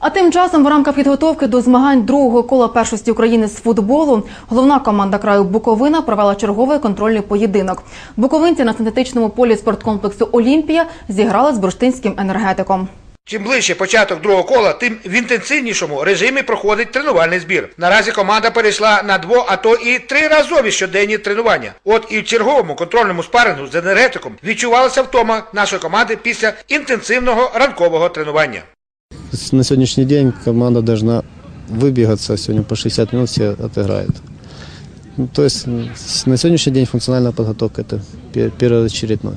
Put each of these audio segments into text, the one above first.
А тим часом в рамках підготовки до змагань другого кола першості України з футболу головна команда краю Буковина провела черговий контрольний поєдинок. Буковинці на синтетичному полі спорткомплексу Олімпія зіграли з бурштинським енергетиком. Чим ближче початок другого кола, тим в інтенсивнішому режимі проходить тренувальний збір. Наразі команда перейшла на дво, а то і триразові щоденні тренування. От і в черговому контрольному спарингу з енергетиком відчувалася втома нашої команди після інтенсивного ранкового тренування С- На сегодняшний день команда должна выбегаться, сегодня по 60 минут все отыграют. Ну, то есть м, с- на сегодняшний день функциональная подготовка это пе- первоочередное.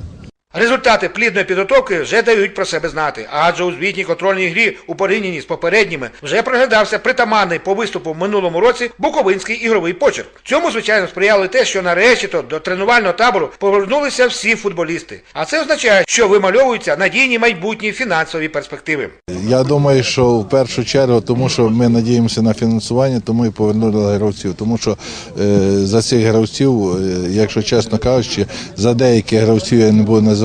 Результати плідної підготовки вже дають про себе знати, адже у звітній контрольній грі у порівнянні з попередніми вже проглядався притаманний по виступу в минулому році буковинський ігровий почерк. Цьому, звичайно, сприяло те, що нарешті то до тренувального табору повернулися всі футболісти. А це означає, що вимальовуються надійні майбутні фінансові перспективи. Я думаю, що в першу чергу, тому що ми надіємося на фінансування, тому і повернули гравців. Тому що е, за цих гравців, е, якщо чесно кажучи, за деяких гравців я не буду називати,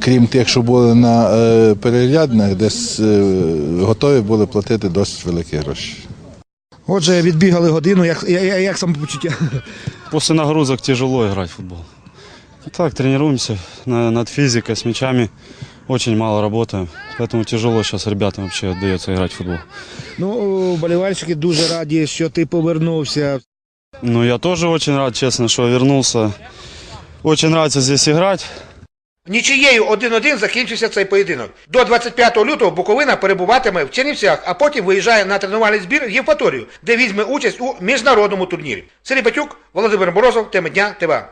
крім тих, що були на е, переглядних, десь е, готові були платити досить великі гроші. Отже, відбігали годину. Як, як, як самопочуття? После нагрузок тяжело играть в футбол. Так, тренируемся на- над физикой, с мячами. Очень мало работаем. Поэтому тяжело сейчас ребятам вообще играть в футбол. Ну, болівальщики дуже раді, що ти повернувся. Ну, я тоже очень рад, честно, что вернулся. Очень нравится здесь играть. Нічиєю 1-1 закінчився цей поєдинок. До 25 лютого Буковина перебуватиме в Чернівцях, а потім виїжджає на тренувальний збір в Євпаторію, де візьме участь у міжнародному турнірі. Сергій Батюк, Володимир Морозов, теми дня, ТВА.